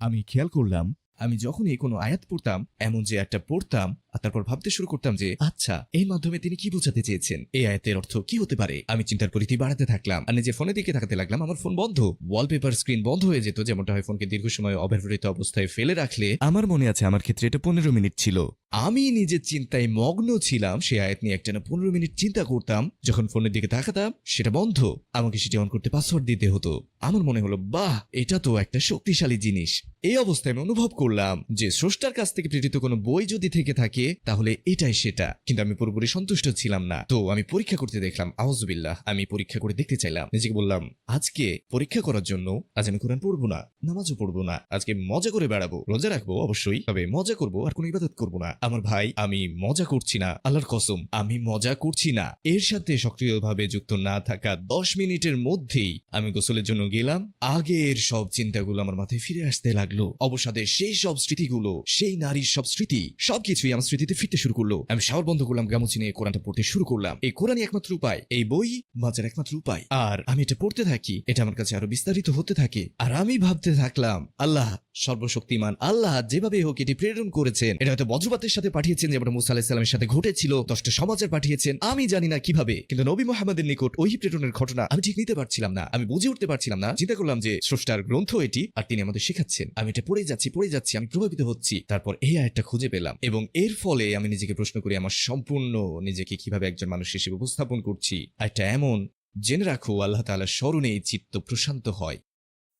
আমি খেয়াল করলাম আমি যখনই কোনো আয়াত পড়তাম এমন যে একটা পড়তাম তারপর ভাবতে শুরু করতাম যে আচ্ছা এই মাধ্যমে তিনি কি বোঝাতে চেয়েছেন? এই আয়াতের অর্থ কি হতে পারে? আমি চিন্তার পরিধি বাড়াতে থাকলাম। আর নিজে ফোনের দিকে তাকাতে লাগলাম। আমার ফোন বন্ধ। ওয়ালপেপার স্ক্রিন বন্ধ হয়ে যেত যেমনটা হয় ফোনকে দীর্ঘ সময় অব্যবহৃত অবস্থায় ফেলে রাখলে। আমার মনে আছে আমার ক্ষেত্রে এটা পনেরো মিনিট ছিল। আমি নিজের চিন্তায় মগ্ন ছিলাম সে আয়াত নিয়ে একটানা পনেরো মিনিট চিন্তা করতাম। যখন ফোনের দিকে তাকাতাম সেটা বন্ধ। আমাকে সেটি অন করতে পাসওয়ার্ড দিতে হতো। আমার মনে হলো বাহ এটা তো একটা শক্তিশালী জিনিস। এই অবস্থায় আমি অনুভব করলাম যে স্রষ্টার কাছ থেকে প্রেরিত কোনো বই যদি থেকে থাকে তাহলে এটাই সেটা। কিন্তু আমি পুরোপুরি সন্তুষ্ট ছিলাম না। তো আমি পরীক্ষা করতে দেখলাম আওয়াজবিল্লাহ আমি পরীক্ষা করে দেখতে চাইলাম। নিজেকে বললাম, আজকে পরীক্ষা করার জন্য আজ আমি কোরআন পড়ব না, নামাজও পড়ব না, আজকে মজা করে বেড়াবো, রোজা রাখব অবশ্যই, তবে মজা করব আর কোনো ইবাদত করব না। আমার ভাই, আমি মজা করছি না, আল্লাহর কসম, আমি মজা করছি না। এর সাথে সক্রিয়ভাবে যুক্ত না থাকা দশ মিনিটের মধ্যেই আমি গোসলের জন্য গেলাম। আগের সব চিন্তাগুলো আমার মাথায় ফিরে আসতে লাগল। অবসাদে সেই সব স্মৃতিগুলো, সেই নারীর সব স্মৃতি, সবকিছুই আমার স্মৃতিতে ফিরতে শুরু করল। আমি শাওয়ার বন্ধ করলাম গামুচি নিয়ে কোরআনটা পড়তে শুরু করলাম। এই কোরআনই একমাত্র উপায়, এই বই বাঁচার একমাত্র উপায়। আর আমি এটা পড়তে থাকি, এটা আমার কাছে আরও বিস্তারিত হতে থাকে। আর আমি ভাবতে থাকলাম, আল্লাহ সর্বশক্তিমান আল্লাহ যেভাবে হোক এটি প্রেরণ করেছেন। এটা হয়তো বজ্রপাতের সাথে পাঠিয়েছেন যেমন মুসা আলাহিসাল্লামের সাথে ঘটেছিল, দশটা সমাজের পাঠিয়েছেন। আমি জানি না কীভাবে, কিন্তু নবী মোহাম্মদের নিকট ওই প্রেরণের ঘটনা আমি ঠিক নিতে পারছিলাম না। আমি বুঝে উঠতে পারছিলাম না। চিন্তা করলাম যে, স্রষ্টার গ্রন্থ এটি, আর তিনি আমাদের শেখাচ্ছেন। আমি এটা পড়ে যাচ্ছি পড়ে যাচ্ছি, আমি প্রভাবিত হচ্ছি। তারপর এই আয়াতটা খুঁজে পেলাম এবং এর ফলে আমি নিজেকে প্রশ্ন করি, আমার সম্পূর্ণ নিজেকে কীভাবে একজন মানুষ হিসেবে উপস্থাপন করছি? আয়টা এমন, জেনে রাখো, আল্লাহ তাআলার স্মরণে চিত্ত প্রশান্ত হয়।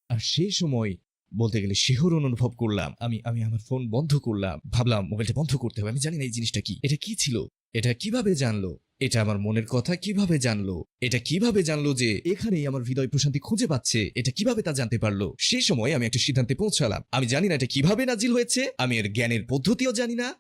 আর সেই সময় বলতে গেলে শিহরণ অনুভব করলাম। আমি আমি আমার ফোন বন্ধ করলাম। ভাবলাম মোবাইলটা বন্ধ করতে হবে। আমি জানি না এই জিনিসটা কি। এটা কি ছিল? এটা কীভাবে জানলো? এটা আমার মনের কথা কীভাবে জানলো? এটা কীভাবে জানলো যে এখানেই আমার হৃদয় প্রশান্তি খুঁজে পাচ্ছে? এটা কীভাবে তা জানতে পারল? সেই সময় আমি একটা সিদ্ধান্তে পৌঁছালাম। আমি জানি না এটা কীভাবে নাজিল হয়েছে। আমি এর জ্ঞানের পদ্ধতিও জানি না।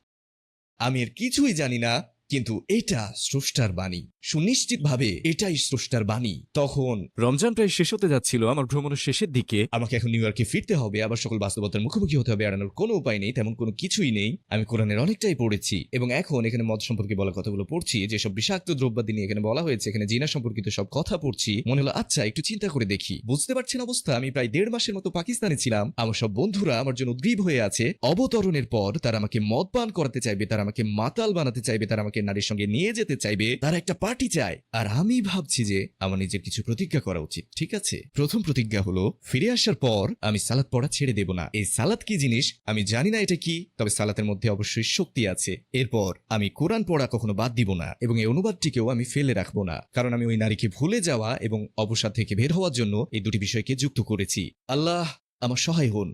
আমি এর কিছুই জানি না। কিন্তু এটা স্রষ্টার বাণী। সুনিশ্চিতভাবে এটাই স্রষ্টার বাণী। তখন রমজান প্রায় শেষ হতে যাচ্ছিল আমার ভ্রমণের শেষের দিকে। আমাকে এখন নিউ ইয়র্কে ফিরতে হবে আবার সকল বাস্তবতার মুখোমুখি হতে হবে এড়ানোর কোনো উপায় নেই তেমন কোনো কিছুই নেই। আমি কোরআনের অনেকটাই পড়েছি এবং এখন এখানে মদ সম্পর্কে বলা কথাগুলো পড়ছি যেসব বিষাক্ত দ্রব্যাদি নিয়ে এখানে বলা হয়েছে এখানে জিনা সম্পর্কিত সব কথা পড়ছি। মনে হলো আচ্ছা একটু চিন্তা করে দেখি। বুঝতে পারছেন অবস্থা আমি প্রায় দেড় মাসের মতো পাকিস্তানে ছিলাম। আমার সব বন্ধুরা আমার জন্য উদ্গ্রীব হয়ে আছে। অবতরণের পর তারা আমাকে মদ পান করাতে চাইবে তারা আমাকে মাতাল বানাতে চাইবে তারা আমাকে নারীর সঙ্গে নিয়ে যেতে চাইবে, তারা একটা পার্টি চায়। আর আমি ভাবছি যে আমার নিজের কিছু প্রতিজ্ঞা করা উচিত, ঠিক আছে? প্রথম প্রতিজ্ঞা হলো, ফিরে আসার পর আমি সালাদ পড়া ছেড়ে দেব না। এই সালাদ কি জিনিস? আমি জানি না এটা কি, তবে সালাতের মধ্যে অবশ্যই শক্তি আছে। এরপর আমি কোরআন পড়া কখনো বাদ দিব না, এবং এই অনুবাদটিকেও আমি ফেলে রাখব না, কারণ আমি ওই নারীকে ভুলে যাওয়া এবং অবসাদ থেকে বের হওয়ার জন্য এই দুটি বিষয়কে যুক্ত করেছি। আল্লাহ, আমার সহায় হন।